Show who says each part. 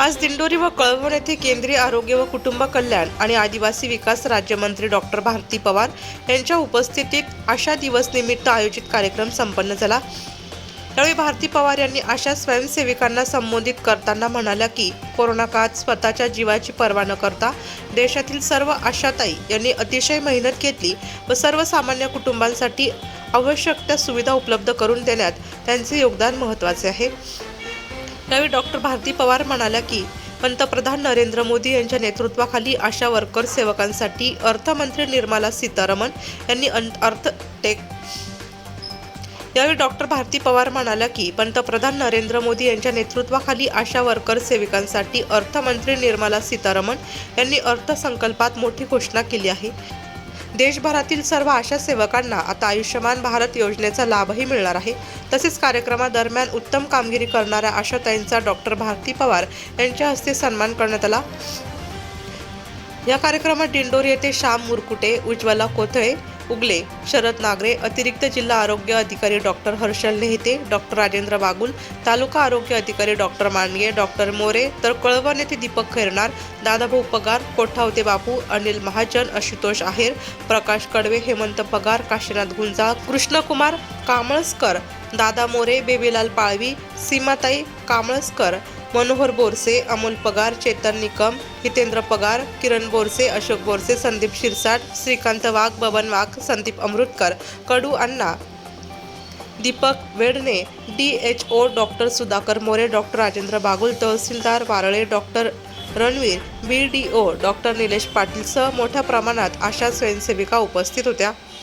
Speaker 1: आज दिंडोरी व कळवण येथे केंद्रीय आरोग्य व कुटुंब कल्याण आणि आदिवासी विकास राज्यमंत्री डॉक्टर भारती पवार यांच्या उपस्थितीत आशा दिवस निमित्त आयोजित कार्यक्रम संपन्न झाला. यावेळी भारती पवार यांनी आशा स्वयंसेविकांना संबोधित करताना म्हणाल्या की कोरोना काळात स्वतःच्या जीवाची पर्वा न करता देशातील सर्व आशाताई यांनी अतिशय मेहनत घेतली व सर्वसामान्य कुटुंबांसाठी आवश्यक त्या सुविधा उपलब्ध करून देण्यात त्यांचे योगदान महत्त्वाचे आहे. यावेळी डॉक्टर भारती पवार म्हणाल्या की पंतप्रधान नरेंद्र मोदी यांच्या नेतृत्वाखाली आशा वर्कर सेवकांसाठी अर्थमंत्री निर्मला सीतारमण यांनी अन- अर्थ टेक यावेळी डॉक्टर भारती पवार म्हणाल्या की पंतप्रधान नरेंद्र मोदी यांच्या नेतृत्वाखाली आशा वर्कर सेविकांसाठी अर्थमंत्री निर्मला सीतारमण यांनी अर्थसंकल्पात मोठी घोषणा केली आहे. देशभरातील सर्व आशा सेवकांना आता आयुष्यमान भारत योजनेचा लाभही मिळणार आहे. तसेच कार्यक्रमादरम्यान उत्तम कामगिरी करणाऱ्या आशाताईंचा डॉक्टर भारती पवार यांच्या हस्ते सन्मान करण्यात आला. या कार्यक्रमात दिंडोरी येथे श्याम मुरकुटे उज्ज्वला कोथळे उगले. शरद नागरे अतिरिक्त जिल्हा आरोग्य अधिकारी डॉक्टर हर्षल नेहते डॉक्टर राजेंद्र बागुल तालुका आरोग्य अधिकारी डॉक्टर मांडगे डॉक्टर मोरे तर कळवण येथे दीपक खैरनार दादाभाऊ पगार कोठावते बापू अनिल महाजन आशुतोष आहेर प्रकाश कडवे हेमंत पगार काशीनाथ गुंजाळ कृष्णकुमार कामळसकर दादा मोरे बेबीलाल पाळवी सीमाताई कामळसकर मनोहर बोरसे अमोल पगार Chetan Nikam Hitendra Pagar Kiran Borse Ashok Borse Sandeep Shirsat Shrikant Wagh Baban Wagh Sandeep Amrutkar Kadu Anna Deepak Vedne D H O doctor Sudhakar More doctor Rajendra Bagul tehsildar Warale doctor Ranveer B D O doctor Nilesh पाटीलसह मोठ्या प्रमाणात आशा स्वयंसेविका उपस्थित होत्या.